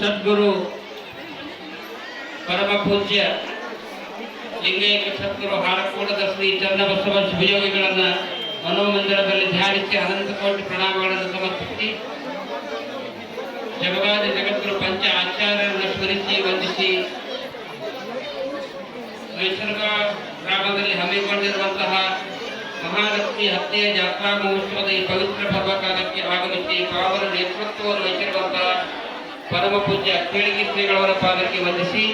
ಸದ್ಗುರು ಪರಮ ಪೂಜ್ಯ ಲಿಂಗೈಕ್ಯ ಸದ್ಗುರು ಹಾರಕೂಟದ ಶ್ರೀ ಚನ್ನಬಸವ ಶಿವಯೋಗಿಗಳನ್ನ ಮನೋಮಂದಿರದಲ್ಲಿ ಧ್ಯಾನಿಸಿ ಅನಂತ ಕೋಟಿ ಪ್ರಣಾಮಗಳನ್ನು ಸಮರ್ಪಿಸಿ ಜಗವಾದಿ ಜಗದ್ಗುರು ಪಂಚ ಆಚಾರ್ಯರನ್ನು ಸ್ಮರಿಸಿ ವಂದಿಸಿ ಮೈಸೂರು ಗ್ರಾಮದಲ್ಲಿ ಹಮ್ಮಿಕೊಂಡಿರುವಂತಹ ಮಹಾಲಕ್ಷ್ಮಿ ಹತ್ಯೆಯ ಜಾತ್ರಾ ಮಹೋತ್ಸವದ ಈ ಪವಿತ್ರ ಪರ್ವಕಾಲಕ್ಕೆ ಆಗಮಿಸಿ ಪಾವರ ನೇತೃತ್ವವನ್ನು ವಹಿಸಿರುವಂತಹ ಪರಮ ಪೂಜ್ಯ ಕೇಳಿಗಿ ಶ್ರೀಗಳವರ ಪಾದಕ್ಕೆ ವಂದಿಸಿ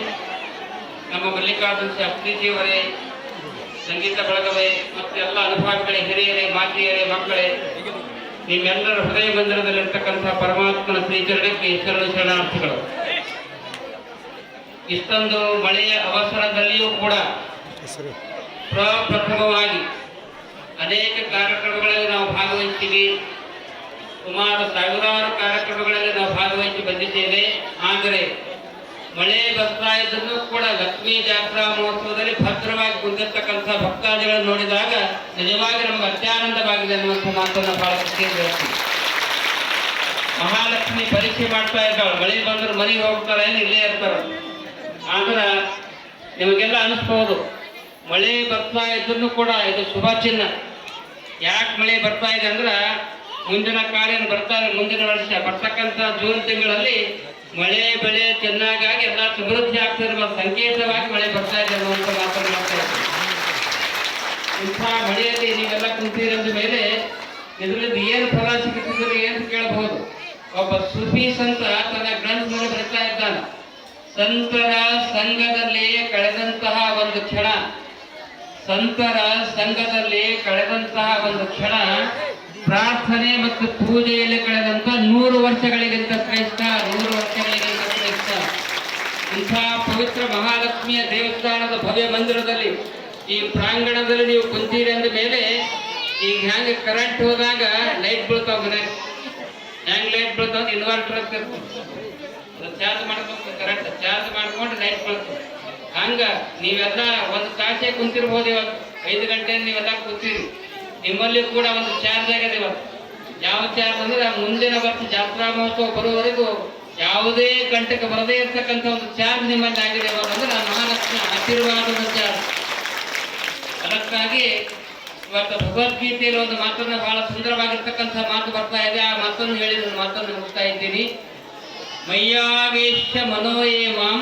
ನಮ್ಮ ಮಲ್ಲಿಕಾರ್ಜುನ ಶಾಸ್ತ್ರೀಜಿಯವರೇ ಸಂಗೀತ ಬಳಗವೇ ಮತ್ತು ಎಲ್ಲ ಅನುಭಾವಿಗಳೇ, ಹಿರಿಯರೇ, ಮಾತೆಯರೇ, ಮಕ್ಕಳೇ, ನಿಮ್ಮೆಲ್ಲರ ಹೃದಯ ಮಂದಿರದಲ್ಲಿರ್ತಕ್ಕಂಥ ಪರಮಾತ್ಮನ ಶ್ರೀಚರಣಕ್ಕೆ ಶರಣು ಶರಣಾರ್ಥಿಗಳು. ಇಷ್ಟೊಂದು ಮಳೆಯ ಅವಸರದಲ್ಲಿಯೂ ಕೂಡ ಪ್ರಪ್ರಥಮವಾಗಿ ಅನೇಕ ಕಾರ್ಯಕ್ರಮಗಳಲ್ಲಿ ನಾವು ಭಾಗವಹಿಸ್ತೀವಿ. ಸುಮಾರು ಸಾವಿರಾರು ಕಾರ್ಯಕ್ರಮಗಳಲ್ಲಿ ನಾವು ಭಾಗವಹಿಸಿ ಬಂದಿದ್ದೇವೆ. ಆದರೆ ಮಳೆ ಬರ್ತಾ ಇದ್ದನ್ನು ಕೂಡ ಲಕ್ಷ್ಮೀ ಜಾತ್ರಾ ಮಹೋತ್ಸವದಲ್ಲಿ ಭದ್ರವಾಗಿ ಕುಂದಿರ್ತಕ್ಕಂಥ ಭಕ್ತಾದಿಗಳನ್ನು ನೋಡಿದಾಗ ನಿಜವಾಗಿ ನಮ್ಗೆ ಅತ್ಯಾನಂದವಾಗಿದೆ ಅನ್ನುವಂಥ ಮಾತನ್ನು ಬಹಳ ಖುಷಿಯಿಂದ ಮಹಾಲಕ್ಷ್ಮಿ ಪರೀಕ್ಷೆ ಮಾಡ್ತಾ ಇದ್ದಾಳೆ ಮಳೆ ಬಂದ್ರೆ ಮನೆಗೆ ಹೋಗ್ತಾರೆ ಇಲ್ಲೇ ಇರ್ತಾರೆ ಆದ್ರೆ ನಿಮಗೆಲ್ಲ ಅನಿಸ್ಬೋದು, ಮಳೆ ಬರ್ತಾ ಇದ್ರೂ ಕೂಡ ಇದು ಶುಭ ಚಿಹ್ನ ಯಾಕೆ ಮಳೆ ಬರ್ತಾ ಇದೆ ಅಂದ್ರೆ ಮುಂದಿನ ಕಾರ್ಯ ಬರ್ತಾರೆ, ಮುಂದಿನ ವರ್ಷ. ಬರ್ತಕ್ಕಂಥ ಜೂನ್ ತಿಂಗಳಲ್ಲಿ ಮಳೆ, ಬೆಳೆ ಚೆನ್ನಾಗಾಗಿ ಎಲ್ಲ ಸಮೃದ್ಧಿ ಆಗ್ತಿರುವ ಸಂಕೇತವಾಗಿ ಮಳೆ ಬರ್ತಾ ಇದೆ ಅನ್ನುವಂಥ ಮಾತನ್ನು ಮಾಡ್ತಾ ಇದ್ದೀನಿ. ಇಂಥ ಮಳೆಯಲ್ಲಿ ನೀವೆಲ್ಲ ಕುಂತಿರೋದ ಮೇಲೆ ಇದರಲ್ಲಿ ಏನು ಫಲ ಸಿಗುತ್ತಿದ್ರೆ ಏನು ಕೇಳಬಹುದು. ಒಬ್ಬ ಸುಫಿ ಸಂತ ತನ್ನ ಗ್ರಂಥದಲ್ಲಿ ಬರ್ತಾ ಇದ್ದಾನೆ. ಸಂತರ ಸಂಘದಲ್ಲಿ ಕಳೆದಂತಹ ಒಂದು ಕ್ಷಣ. ಸಂತರ ಸಂಘದಲ್ಲಿ ಕಳೆದಂತಹ ಒಂದು ಕ್ಷಣ. ಪ್ರಾರ್ಥನೆ ಮತ್ತು ಪೂಜೆಯಲ್ಲಿ ಕಳೆದಂತ ನೂರು ವರ್ಷಗಳಿಗಿಂತ ಶ್ರೇಷ್ಠ, ನೂರು ವರ್ಷಗಳಿಗಿಂತ ಶ್ರೇಷ್ಠ. ಇಂಥ ಪವಿತ್ರ ಮಹಾಲಕ್ಷ್ಮಿಯ ದೇವಸ್ಥಾನದ ಭವ್ಯ ಮಂದಿರದಲ್ಲಿ ಈ ಪ್ರಾಂಗಣದಲ್ಲಿ ನೀವು ಕುಂತೀರಿ ಅಂದ ಮೇಲೆ ಈಗ ಹೆಂಗೆ ಕರೆಂಟ್ ಹೋದಾಗ ಲೈಟ್ ಬೀಳ್ತಾವ ಮನೆ. ಹೆಂಗ್ ಲೈಟ್ ಬೀಳ್ತಾವ ಇನ್ವರ್ಟರ್ ಅಂತ ಚಾರ್ಜ್ ಮಾಡ್ಬೇಕು ಕರೆಂಟ್ ಚಾರ್ಜ್ ಮಾಡ್ಕೊಂಡು ಲೈಟ್ ಬೀಳ್ತದೆ. ಹಂಗ ನೀವೆಲ್ಲ ಒಂದು ತಾಸೆ ಕುಂತಿರ್ಬೋದು ಇವತ್ತು. ಐದು ಗಂಟೆ ನೀವೆಲ್ಲ ಕೂತೀರಿ. ನಿಮ್ಮಲ್ಲಿ ಕೂಡ ಒಂದು ಚಾರ್ಜ್ ಆಗಿದೆ ಇವತ್ತು ಯಾವ ಚಾರ್ಜ್ ಅಂದ್ರೆ ಮುಂದಿನ ವರ್ಷ ಜಾತ್ರಾ ಮಹೋತ್ಸವ ಬರುವವರೆಗೂ ಯಾವುದೇ ಕಂಟಕ್ಕೆ ಬರದೇ ಇರ್ತಕ್ಕಂಥ ಒಂದು ಚಾರ್ಜ್ ನಿಮ್ಮಲ್ಲಿ ಆಗಿದೆ ಅಂದ್ರೆ ಮಹಾಲಕ್ಷ್ಮಿ ಆಶೀರ್ವಾದದ ಚಾರ್ಜ್ ಅದಕ್ಕಾಗಿ ಇವತ್ತು ಭಗವದ್ಗೀತೆಯಲ್ಲಿ ಒಂದು ಮಾತನ್ನ ಬಹಳ ಸುಂದರವಾಗಿರ್ತಕ್ಕಂಥ ಮಾತು ಬರ್ತಾ ಇದೆ. ಆ ಮಾತನ್ನು ಹೇಳಿ ನಾನು ಮಾತನ್ನು ಹೋಗ್ತಾ ಇದ್ದೀನಿ. ಮಯ್ಯಾವೇಶ ಮನೋಯೇಮಾಂ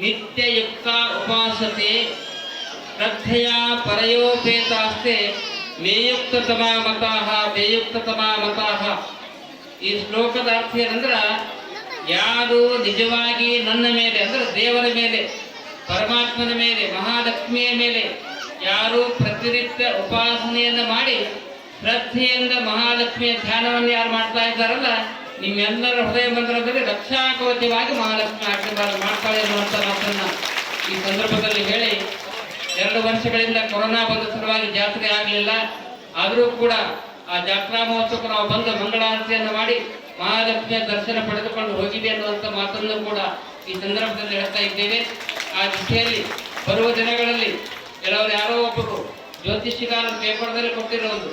ನಿತ್ಯಯುಕ್ತ ಉಪಾಸತೆ ಶ್ರದ್ಧೆಯ ಪರಯೋಪೇತಾಸ್ತೆ ಮೇಯುಕ್ತತಮ ಮತಾಹ ಮೇಯುಕ್ತತಮ ಮತಾಹ. ಈ ಶ್ಲೋಕದ ಅರ್ಥ ಏನಂದ್ರೆ, ಯಾರು ನಿಜವಾಗಿ ನನ್ನ ಮೇಲೆ, ಅಂದ್ರೆ ದೇವರ ಮೇಲೆ, ಪರಮಾತ್ಮನ ಮೇಲೆ, ಮಹಾಲಕ್ಷ್ಮಿಯ ಮೇಲೆ, ಯಾರು ಪ್ರತಿನಿತ್ಯ ಉಪಾಸನೆಯನ್ನು ಮಾಡಿ, ಶ್ರದ್ಧೆಯಿಂದ ಮಹಾಲಕ್ಷ್ಮಿಯ ಧ್ಯಾನವನ್ನು ಯಾರು ಮಾಡ್ತಾ ಇದ್ದಾರಲ್ಲ, ನಿಮ್ಮೆಲ್ಲರ ಹೃದಯ ಮಂದಿರದಲ್ಲಿ ರಕ್ಷಾಕವಚವಾಗಿ ಮಹಾಲಕ್ಷ್ಮಿ ಆಶೀರ್ವಾದ ಮಾಡ್ತಾಳೆ ಅನ್ನುವಂಥ ಮಾತನ್ನ ಈ ಸಂದರ್ಭದಲ್ಲಿ ಹೇಳಿ ಎರಡು ವರ್ಷಗಳಿಂದ ಕೊರೋನಾ ಬಂದ ಸಲುವಾಗಿ ಜಾತ್ರೆ ಆಗಲಿಲ್ಲ. ಆದರೂ ಕೂಡ ಆ ಜಾತ್ರಾ ಮಹೋತ್ಸವಕ್ಕೆ ನಾವು ಬಂದು ಮಂಗಳಾರತಿಯನ್ನು ಮಾಡಿ ಮಹಾಲಕ್ಷ್ಮಿಯ ದರ್ಶನ ಪಡೆದುಕೊಂಡು ಹೋಗಿದೆ ಅನ್ನುವಂಥ ಮಾತನ್ನು ಕೂಡ ಈ ಸಂದರ್ಭದಲ್ಲಿ ಹೇಳ್ತಾ ಇದ್ದೇವೆ. ಆ ದಿಶೆಯಲ್ಲಿ ಬರುವ ದಿನಗಳಲ್ಲಿ ಕೆಲವರು ಯಾರೋ ಒಬ್ಬರು ಜ್ಯೋತಿಷಿಗಾರ ಪೇಪರ್ದಲ್ಲಿ ಕೊಟ್ಟಿರೋದು.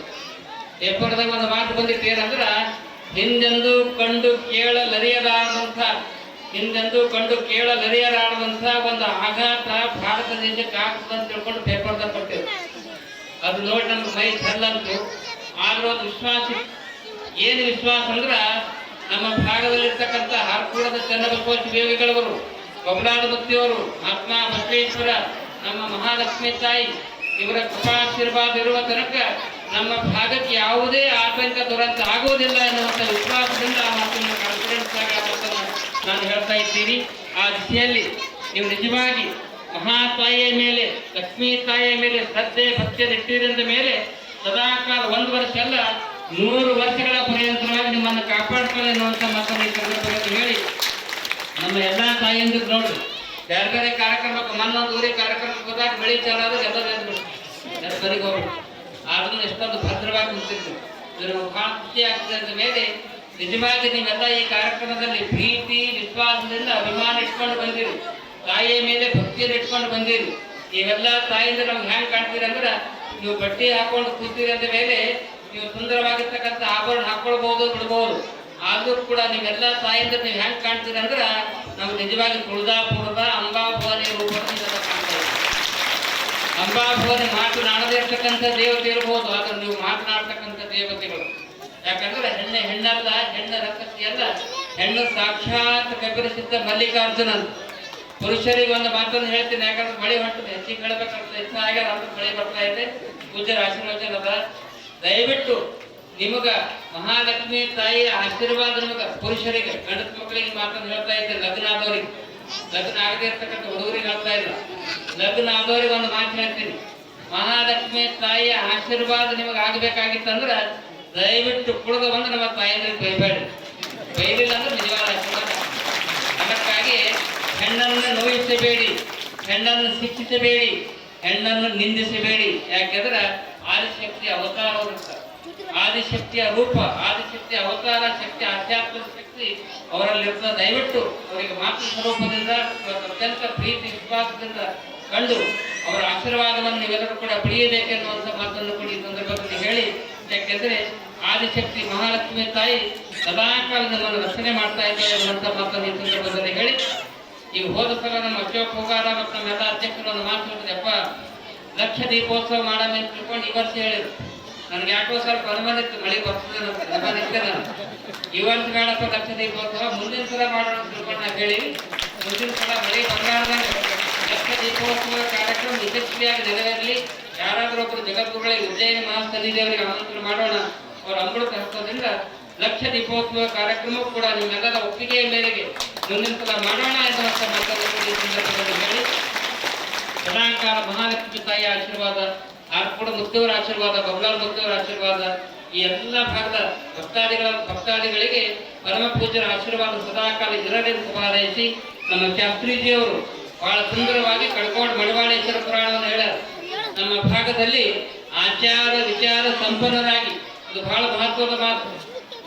ಪೇಪರ್ದಾಗ ಒಂದು ಮಾತು ಬಂದಿತ್ತು ಏನಂದ್ರೆ, ಹಿಂದೆಂದು ಕಂಡು ಕೇಳಲರಿಯಲಾರದಂಥ ಹಿಂದೆಂದು ಕಂಡು ಕೇಳಲರಿಯಲಾರದಂಥ ಒಂದು ಆಘಾತ ಭಾರತ ದೇಶಕ್ಕೆ ಆಗ್ತದೆ ಅಂತ ತಿಳ್ಕೊಂಡು ಪೇಪರ್ದಾಗ ಕೊಟ್ಟಿರು ಅದು ನೋಡಿ ನಮ್ಗೆ ಮೈ ಚಲ್ಲಂತು ಆದ್ರೂ ಒಂದು ವಿಶ್ವಾಸ. ಏನು ವಿಶ್ವಾಸ ಅಂದ್ರ ನಮ್ಮ ಭಾಗದಲ್ಲಿರ್ತಕ್ಕಂಥ ಹರ್ಕೂಡದ ಚನ್ನಬಸವ ದೇವಿಗಳವರು ಕೊಮಲಾದ ಭಕ್ತಿಯವರು ಮಹಾತ್ಮ ಬಸವೇಶ್ವರ, ನಮ್ಮ ಮಹಾಲಕ್ಷ್ಮಿ ತಾಯಿ, ಇವರ ಕೃಪಾಶೀರ್ವಾದ ಇರುವ ತನಕ ನಮ್ಮ ಭಾಗಕ್ಕೆ ಯಾವುದೇ ಆತಂಕ, ದುರಂತ ಆಗುವುದಿಲ್ಲ ಎನ್ನುವಂಥ ವಿಶ್ವಾಸದಿಂದ ಆ ಮಾತನ್ನು ಕಾನ್ಫಿಡೆನ್ಸ್ ಆಗಿ ನಾನು ಹೇಳ್ತಾ ಇದ್ದೀನಿ. ಆ ದಿಶೆಯಲ್ಲಿ ನೀವು ನಿಜವಾಗಿ ಮಹಾತಾಯಿಯ ಮೇಲೆ, ಲಕ್ಷ್ಮೀ ತಾಯಿಯ ಮೇಲೆ ಶ್ರದ್ಧೆ, ಭಕ್ತಿಯನ್ನು ಇಟ್ಟಿರಿಂದ ಮೇಲೆ ಸದಾಕಾಲ ಒಂದು ವರ್ಷ ಅಲ್ಲ ನೂರು ವರ್ಷಗಳ ಪರ್ಯಂತರವಾಗಿ ನಿಮ್ಮನ್ನು ಕಾಪಾಡ್ತಾರೆ ಅನ್ನುವಂಥ ಮಾತನ್ನು ಈ ಸಂದರ್ಭದಲ್ಲಿ ಹೇಳಿ ನಮ್ಮ ಎಲ್ಲ ತಾಯಿಯಂದಿರು ನೋಡ್ರಿ ಬೇರೆ ಬೇರೆ ಕಾರ್ಯಕ್ರಮಕ್ಕೆ, ಮನ್ನೊಂದು ಊರಿಗೆ ಕಾರ್ಯಕ್ರಮಕ್ಕೆ ಹೋದಾಗ ಬೆಳಿ ಚಾಲಾದ್ರೆ ಎಲ್ಲ ಬರಿಗೆ ಹೋಗ್ಬಿಟ್ಟು ಆದ್ರೂ ಎಷ್ಟೊಂದು ಭದ್ರವಾಗಿ ಕುಂತಿದ್ರು ಇದರ ಮುಖಾಂತಿ ಆಗ್ತದ ಮೇಲೆ ನಿಜವಾಗಿ ನೀವೆಲ್ಲ ಈ ಕಾರ್ಯಕ್ರಮದಲ್ಲಿ ಪ್ರೀತಿ ವಿಶ್ವಾಸದಿಂದ ಅಭಿಮಾನ ಇಟ್ಕೊಂಡು ಬಂದಿರಿ. ತಾಯಿಯ ಮೇಲೆ ಭಕ್ತಿಯನ್ನು ಇಟ್ಕೊಂಡು ಬಂದಿರಿ. ನೀವೆಲ್ಲ ತಾಯಿಯಿಂದ ನಮ್ಗೆ ಹ್ಯಾಂಗ್ ಕಾಣ್ತೀರಿ ಅಂದ್ರೆ ನೀವು ಬಟ್ಟೆ ಹಾಕೊಂಡು ಕೂತೀರಿ ಅಂದ ಮೇಲೆ ನೀವು ಸುಂದರವಾಗಿರ್ತಕ್ಕಂಥ ಆಭರಣ ಹಾಕೊಳ್ಬಹುದು ಬಿಡ್ಬೋದು. ಆದರೂ ಕೂಡ ನೀವೆಲ್ಲ ತಾಯಿಂದ ನೀವು ಹೆಂಗೆ ಕಾಣ್ತೀರಿ ಅಂದ್ರೆ ನಮ್ಗೆ ನಿಜವಾಗಿ ತುಳಜಾಪುರದ ಅಂಬಾಭವಾನಿ ರೂಪದಲ್ಲಿ ಅಂಬಾಭವಾನಿ ಮಾತನಾಡದೇ ಇರ್ತಕ್ಕಂಥ ದೇವತೆ ಇರಬಹುದು ಆದ್ರೆ ನೀವು ಮಾತನಾಡ್ತಕ್ಕಂಥ ದೇವತೆಗಳು. ಯಾಕಂದ್ರೆ ಹೆಣ್ಣೆ ಹೆಣ್ಣಲ್ಲ, ಹೆಣ್ಣ ರಕ್ಕಸಿ ಅಲ್ಲ ಹೆಣ್ಣು ಸಾಕ್ಷಾತ್ ಕಪಿಲ ಮಲ್ಲಿಕಾರ್ಜುನ. ಪುರುಷರಿಗೆ ಒಂದು ಮಾತನ್ನು ಹೇಳ್ತೀನಿ, ಯಾಕಂದ್ರೆ ಮಳೆ ಹೊಂಟದೆ ಹೆಚ್ಚಿಗೆ ಹೇಳಬೇಕಂತ ಇಷ್ಟ ಆಗ್ಯಾರ ಅಂತ ಮಳೆ ಬರ್ತಾ ಇದೆ. ಪೂಜ್ಯರ ಆಶೀರ್ವಚನ ಅದ ದಯವಿಟ್ಟು ನಿಮಗ, ಮಹಾಲಕ್ಷ್ಮಿ ತಾಯಿಯ ಆಶೀರ್ವಾದ ನಿಮಗ, ಪುರುಷರಿಗೆ ಗಂಡಸ ಮಕ್ಕಳಿಗೆ ಮಾತನ್ನು ಹೇಳ್ತಾ ಇದ್ದೆ ಲಗ್ನ ಆದವರಿಗೆ ಲಗ್ನ ಆಗದೆ ಇರ್ತಕ್ಕಂಥ ಹುಡುಗರಿಗೆ ಹೇಳ್ತಾ ಇಲ್ಲ. ಲಗ್ನ ಆದವರಿಗೆ ಒಂದು ಮಾತು ಹೇಳ್ತೀನಿ. ಮಹಾಲಕ್ಷ್ಮಿ ತಾಯಿಯ ಆಶೀರ್ವಾದ ನಿಮಗೆ ಆಗಬೇಕಾಗಿತ್ತಂದ್ರ ದಯವಿಟ್ಟು ಕುಡಿದು ಬಂದು ನಮ್ಮ ತಾಯಿಯಂದ್ರಿಗೆ ಬೈಬೇಡಿ. ಬೈಲಿಲ್ಲ ಅಂದ್ರೆ ನಿಜವಾದ ಆಶೀರ್ವಾದ. ಅದಕ್ಕಾಗಿ ಹೆಣ್ಣನ್ನು ನೋಯಿಸಬೇಡಿ, ಹೆಣ್ಣನ್ನು ಶಿಕ್ಷಿಸಬೇಡಿ, ಹೆಣ್ಣನ್ನು ನಿಂದಿಸಬೇಡಿ. ಯಾಕೆಂದ್ರೆ ಆದಿಶಕ್ತಿ ಅವತಾರ ಆದಿಶಕ್ತಿಯ ರೂಪ, ಆದಿಶಕ್ತಿಯ ಅವತಾರ, ಶಕ್ತಿ ಆಧ್ಯಾತ್ಮಿಕ ಶಕ್ತಿ. ಅವರಲ್ಲಿ ಇರ್ತದೆ ದಯವಿಟ್ಟು ಅವರಿಗೆ ಮಾತೃ ಸ್ವರೂಪದಿಂದ ಅತ್ಯಂತ ಪ್ರೀತಿ, ವಿಶ್ವಾಸದಿಂದ ಕಂಡು ಅವರ ಆಶೀರ್ವಾದವನ್ನು ನೀವೆಲ್ಲರೂ ಕೂಡ ಪಡೆಯಬೇಕೆನ್ನುವಂಥ ಮಾತನ್ನು ಕೂಡ ಈ ಸಂದರ್ಭದಲ್ಲಿ ಹೇಳಿ, ಯಾಕೆಂದ್ರೆ ಆದಿಶಕ್ತಿ ಮಹಾಲಕ್ಷ್ಮಿ ತಾಯಿ ಸದಾಕಾಲ ನಮ್ಮನ್ನು ರಕ್ಷಣೆ ಮಾಡ್ತಾ ಇದ್ದಾರೆ ಅನ್ನುವಂಥ ಮಾತನ್ನು ಈ ಸಂದರ್ಭದಲ್ಲಿ ಹೇಳಿ ಈಗ ಹೋದ ಸಲ ನಮ್ಮ ಅಶೋಕ್ ಹೋಗಾರ ಮತ್ತು ನಮ್ಮೆಲ್ಲ ಅಧ್ಯಕ್ಷರು ಒಂದು ಮಾತು ಹೇಳಿದ್ರಪ್ಪ ಲಕ್ಷ ದೀಪೋತ್ಸವ ಅಂತ ತಿಳ್ಕೊಂಡು ಈ ವರ್ಷ ಹೇಳಿದ್ರು. ನನಗೆ ಯಾಕೋ ಸ್ವಲ್ಪ ಅನುಮಾನ ಇತ್ತು, ಮಳೆ ಬರ್ತದೆ ಅಂತ ಅನುಮಾನ ನಾನು. ಇವತ್ತು ಬೇಡಪ್ಪ ದೀಪೋತ್ಸವ ಮುಂದಿನ ಸಲ ಮಾಡೋಣ ಅಂತ ತಿಳ್ಕೊಂಡು ಹೇಳಿ, ಮುಂದಿನ ಸಲ ಮಳೆ ಬರಲಾರ್ದಂಗೆ ಲಕ್ಷ ದೀಪೋತ್ಸವ ಕಾರ್ಯಕ್ರಮ ಯಶಸ್ವಿಯಾಗಿ ನೆರವೇರಲಿ. ಯಾರಾದರೂ ಒಬ್ಬರು ಜಗದ್ಗುರುಗಳಿಗೆ ಉಜ್ಜಯಿನಿ ಮಹಾಸನ್ನಿಧಿಯವರಿಗೆ ಆಮಂತ್ರಣ ಮಾಡೋಣ. ಅವರ ಅಮೃತ ಹಸ್ತದಿಂದ ಲಕ್ಷ ದೀಪೋತ್ಸವ ಕಾರ್ಯಕ್ರಮ ಕೂಡ ನಿಮ್ಮೆಲ್ಲರ ಒಪ್ಪಿಗೆಯ ಮೇರೆಗೆ ಮುಂದಿನ ಸಲ ಮಾಡೋಣ ಸಂದರ್ಭದಲ್ಲಿ ಹೇಳಿ. ಸದಾಕಾಲ ಮಹಾಲಕ್ಷ್ಮಿ ತಾಯಿಯ ಆಶೀರ್ವಾದ ಆರ್ಕೋಡ ಮುತ್ತವರ ಆಶೀರ್ವಾದ, ಬಬ್ಲಾಲ್ ಮುತ್ತವರ ಆಶೀರ್ವಾದ, ಈ ಎಲ್ಲ ಭಾಗದ ಭಕ್ತಾದಿಗಳ, ಭಕ್ತಾದಿಗಳಿಗೆ ಪರಮ ಪೂಜ್ಯರ ಆಶೀರ್ವಾದ ಸದಾಕಾಲ ಇರಲಿ ಅಂತ ಹಾರೈಸಿ ನಮ್ಮ ಶಾಸ್ತ್ರೀಜಿಯವರು ಬಹಳ ಸುಂದರವಾಗಿ ಕಡ್ಕೋಡ್ ಮಡಿವಾಳೇಶ್ವರ ಪುರಾಣವನ್ನು ಹೇಳ ನಮ್ಮ ಭಾಗದಲ್ಲಿ ಆಚಾರ ವಿಚಾರ ಸಂಪನ್ನರಾಗಿ, ಅದು ಬಹಳ ಮಹತ್ವದ ಮಾತು.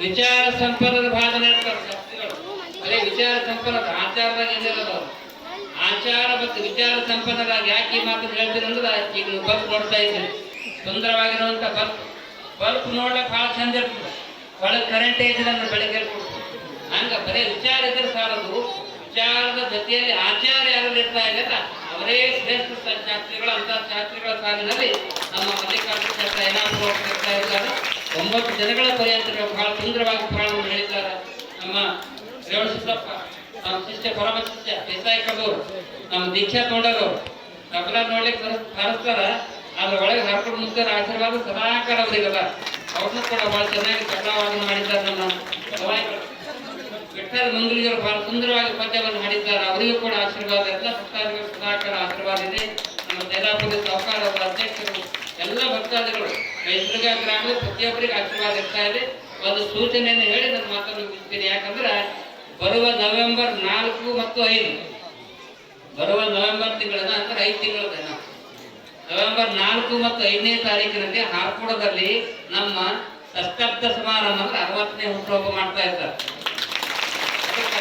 ವಿಚಾರ ಸಂಪನ್ನರ ಭಾಗನೆ ಇರ್ತಾರೆ ಶಾಸ್ತ್ರಿಗಳು ಅದೇ ವಿಚಾರ ಸಂಪನ್ನದ ಆಚಾರದಾಗ ಏನಿರೋದು. ಆಚಾರ ಮತ್ತು ವಿಚಾರ ಸಂಪನ್ನರಾಗಿ ಯಾಕೆ ಈ ಮಾತನ್ನು ಹೇಳ್ತೀನಿ ಅಂದ್ರೆ ಈಗ ಬಲ್ಪ್ ನೋಡ್ತಾ ಇದ್ದೀನಿ ಸುಂದರವಾಗಿರುವಂತ ಬಲ್ಪ್. ಬಲ್ಪ್ ನೋಡ್ಲಿಕ್ಕೆ ಭಾಳ ಚಂದ ಇರ್ತದೆ. ಒಳಗೆ ಕರೆಂಟ್ ಇದ್ರೆ ಅಂದ್ರೆ ಬೆಳಗ್ಗೆ ಹಂಗ ಬರೀ ವಿಚಾರ ಇದ್ರೆ ಸಾಲದು. ವಿಚಾರದ ಜೊತೆಯಲ್ಲಿ ಆಚಾರ ಯಾರಲ್ಲಿ ಇರ್ತಾ ಇದೆಯಲ್ಲ ಅವರೇ ಶ್ರೇಷ್ಠ ಶಾಸ್ತ್ರಿಗಳು, ಅಂತ ಶಾಸ್ತ್ರಿಗಳ ಸಾಲಿನಲ್ಲಿ ನಮ್ಮ ಮಲ್ಲಿಕಾರ್ಜುನ ಶಾಸ್ತ್ರ ಏನಾದರೂ ಇದ್ದಾರೆ ಒಂಬತ್ತು ಜನಗಳ ಪರ್ಯಂತ ಬಹಳ ಸುಂದರವಾಗಿ ಪ್ರಾಣವನ್ನು ಹೇಳಿದ್ದಾರೆ. ನಮ್ಮ ರೇವಣ ಸಿದ್ದಪ್ಪ ನಮ್ಮ ಶಿಷ್ಯ ಪರಮ ಶಿಷ್ಯ ದೇಸಾಯಿ ಕಡೂರು ನಮ್ಮ ದೀಕ್ಷಾ ನೋಡೋರು ತಬಲ ನೋಡ್ಲಿಕ್ಕೆ ಕರೆಸ್ತಾರ ಅದ್ರ ಒಳಗೆ ಹರ್ಕೊಂಡು ಮುಂದೆ ಆಶೀರ್ವಾದ ಸದಾ ಅವರಿಗಲ್ಲ. ಅವ್ರನ್ನೂ ಕೂಡ ಬಹಳ ಚೆನ್ನಾಗಿ ತಬಲಾವಾದನ ಮಾಡಿದ್ದಾರೆ ನಮ್ಮ ಬೆಟ್ಟದ ಮಂಗಲಿಗರು ಬಹಳ ಸುಂದರವಾಗಿ ಪದ್ಯವನ್ನು ಹಾಡಿದ್ದಾರೆ. ಅವರಿಗೂ ಕೂಡ ಆಶೀರ್ವಾದ. ಎಲ್ಲ ಭಕ್ತಾದಿಗಳು ಸದಾಕಾಲ ಆಶೀರ್ವಾದ ಇದೆ. ನಮ್ಮ ಜೈಲಾಪುರ ಸಹಕಾರ ಅಧ್ಯಕ್ಷರು, ಎಲ್ಲ ಭಕ್ತಾದಿಗಳು ಮೈಸೂರಿಗ ಗ್ರಾಮದ ಪ್ರತಿಯೊಬ್ಬರಿಗೆ ಆಶೀರ್ವಾದ ಇರ್ತಾ ಇದೆ. ಒಂದು ಸೂಚನೆಯನ್ನು ಹೇಳಿ ನನ್ನ ಮಾತನ್ನು ಮುಗಿಸ್ತೀನಿ. ಯಾಕಂದ್ರೆ ಬರುವ ನವೆಂಬರ್ ನಾಲ್ಕು ಮತ್ತು ಐದು. ಬರುವ ನವೆಂಬರ್ ತಿಂಗಳದ ಅಂದ್ರೆ ಐದು ತಿಂಗಳದ ನವೆಂಬರ್ ನಾಲ್ಕು ಮತ್ತು ಐದನೇ ತಾರೀಕಿನಲ್ಲಿ ಹಾರ್ಕೋಡದಲ್ಲಿ ನಮ್ಮ ಸಸ್ತಬ್ಧ ಸಮಾರಂಭ ಅಂದ್ರೆ ಅರವತ್ತನೇ ಹುಟ್ಟುಹಬ್ಬ ಮಾಡ್ತಾ ಇದ್ದಾರೆ.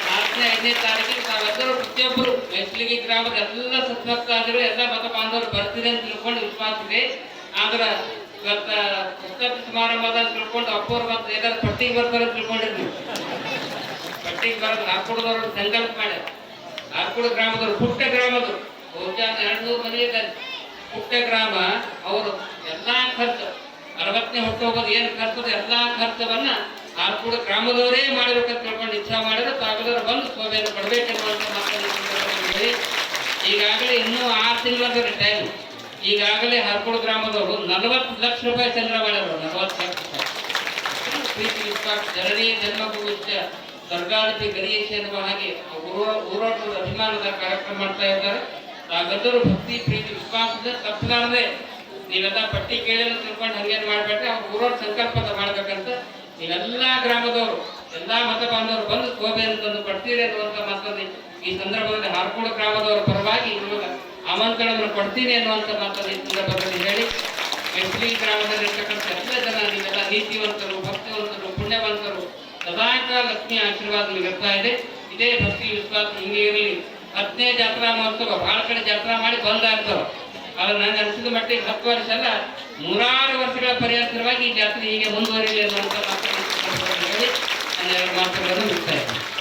ನಾಲ್ಕನೇ, ಐದನೇ ತಾರೀಕಿಗೆ ತಾವೆಲ್ಲರೂ ಪ್ರತಿಯೊಬ್ಬರು ಮೆಸ್ಲಿಗೆ ಗ್ರಾಮದ ಎಲ್ಲ ಸತ್ಭಕ್ತಾದಿಗಳು ಎಲ್ಲ ಮತ ಬಾಂಧವರು ಬರ್ತೀರಿ ಅಂತ ತಿಳ್ಕೊಂಡು ವಿಶ್ವಾಸ ಇದೆ. ಆದ್ರೆ ಇವತ್ತ ಪುಸ್ತಕ ಸಮಾರಂಭದ ತಿಳ್ಕೊಂಡು ಅಪ್ಪವ್ರು ಮತ್ತೆ ಏನಾದ್ರು ಪಟ್ಟಿಗೆ ಬರ್ತಾರೆ ಅಂತ ಪಟ್ಟಿಗೆ ಬರೋದು ಹಾಕೊಡದವ್ರು ಸಂಕಲ್ಪ ಮಾಡ್ಯಾರ. ಹಾಕೊಡ ಗ್ರಾಮದವರು ಪುಟ್ಟ ಗ್ರಾಮದವರು ಬಹುಶಃ ಎರಡು ನೂರು ಮನೆ ಇದ್ದಾರೆ ಪುಟ್ಟ ಗ್ರಾಮ, ಅವರು ಎಲ್ಲ ಖರ್ಚು. ಅರವತ್ತನೇ ಹುಟ್ಟುಹೋಗೋದು ಏನು ಖರ್ಚು ಎಲ್ಲ ಖರ್ಚವನ್ನ ಆರ್ಕೂಡ ಗ್ರಾಮದವರೇ ಮಾಡಬೇಕಂತ ತಿಳ್ಕೊಂಡು ಇಚ್ಛಾ ಮಾಡಿದ್ರು ತಾಗದವ್ರು ಬಂದು ಶೋಭೆಯನ್ನು ಪಡಬೇಕೆನ್ನುವಂಥ ಮಾತನ್ನು ಈಗಾಗಲೇ ಇನ್ನೂ ಆರು ತಿಂಗಳ ಟೈಮ್ ಈಗಾಗಲೇ ಹರ್ಕೋಡು ಗ್ರಾಮದವರು ನಲವತ್ತು ಲಕ್ಷ ರೂಪಾಯಿ ಸಂಗ್ರಹ ಮಾಡಿದ್ರು ನಲವತ್ತು ಲಕ್ಷ ರೂಪಾಯಿ. ಪ್ರೀತಿ ವಿಶ್ವಾಸ? ಜನನೇ ಜನ್ಮಭೂಮಿಷ್ಠ ಸ್ವರ್ಗಾಧಿಪತಿ ಗಣೇಶ ಎನ್ನುವ ಹಾಗೆ ಊರೋಟದ ಅಭಿಮಾನದ ಕಾರ್ಯಕ್ರಮ ಮಾಡ್ತಾ ಇದ್ದಾರೆ. ತಾವೆಲ್ಲರೂ ಭಕ್ತಿ, ಪ್ರೀತಿ ವಿಶ್ವಾಸದ ತಪ್ಪಲಾರದೆ ನೀವೆಲ್ಲ ಪಟ್ಟಿ ಕೇಳಿ ತಿಳ್ಕೊಂಡು ಹಂಗೇನು ಮಾಡ್ಬೇಡ್ರಿ, ಅವ್ರು ಹೋರಾಟ ಸಂಕಲ್ಪದ ಮಾಡ್ಬೇಕಂತ ನೀವೆಲ್ಲ ಗ್ರಾಮದವರು, ಎಲ್ಲ ಮತ ಬಾಂಧವರು ಬಂದು ಶೋಭೆಯನ್ನು ತಂದು ಕೊಡ್ತೀರಿ ಅನ್ನುವಂಥ ಮಾತನ್ನು ಈ ಸಂದರ್ಭದಲ್ಲಿ ಹಾರ್ಕೋಡು ಗ್ರಾಮದವರ ಪರವಾಗಿ ನಿಮಗೆ ಆಮಂತ್ರಣವನ್ನು ಕೊಡ್ತೀನಿ ಅನ್ನುವಂಥ ಮಾತನ್ನು ಈ ಸಂದರ್ಭದಲ್ಲಿ ಹೇಳಿ ಮೆಟ್ಲಿ ಗ್ರಾಮದಲ್ಲಿರ್ತಕ್ಕಂಥ ಎಲ್ಲ ಜನ ನೀವೆಲ್ಲ ನೀತಿವಂತರು, ಭಕ್ತಿವಂತರು, ಪುಣ್ಯವಂತರು ಸದಾಯಕ ಲಕ್ಷ್ಮಿ ಆಶೀರ್ವಾದ ನಮಗಿರ್ತಾ ಇದೆ. ಇದೇ ಭಕ್ತಿ ವಿಶ್ವಾಸ ಹಿಂಗೆ ಇರಲಿ. ಹತ್ತನೇ ಜಾತ್ರಾ ಮಹೋತ್ಸವ, ಭಾಳ ಕಡೆ ಜಾತ್ರಾ ಮಾಡಿ ಬಂದಾಗ್ತವೆ ಆದ್ರೆ ನನಗೆ ಅನಿಸಿದ ಮಟ್ಟಿಗೆ ಹತ್ತು ವರ್ಷ ಅಲ್ಲ, ನೂರಾರು ವರ್ಷಗಳ ಪರಿಹಾರವಾಗಿ ಈ ಜಾತ್ರೆ ಹೀಗೆ ಮುಂದುವರಿಯಲಿ ಅನ್ನುವಂಥ ಮಾತುಗಳನ್ನು ಮುಗಿಸ್ತಾ ಇದ್ದೀನಿ.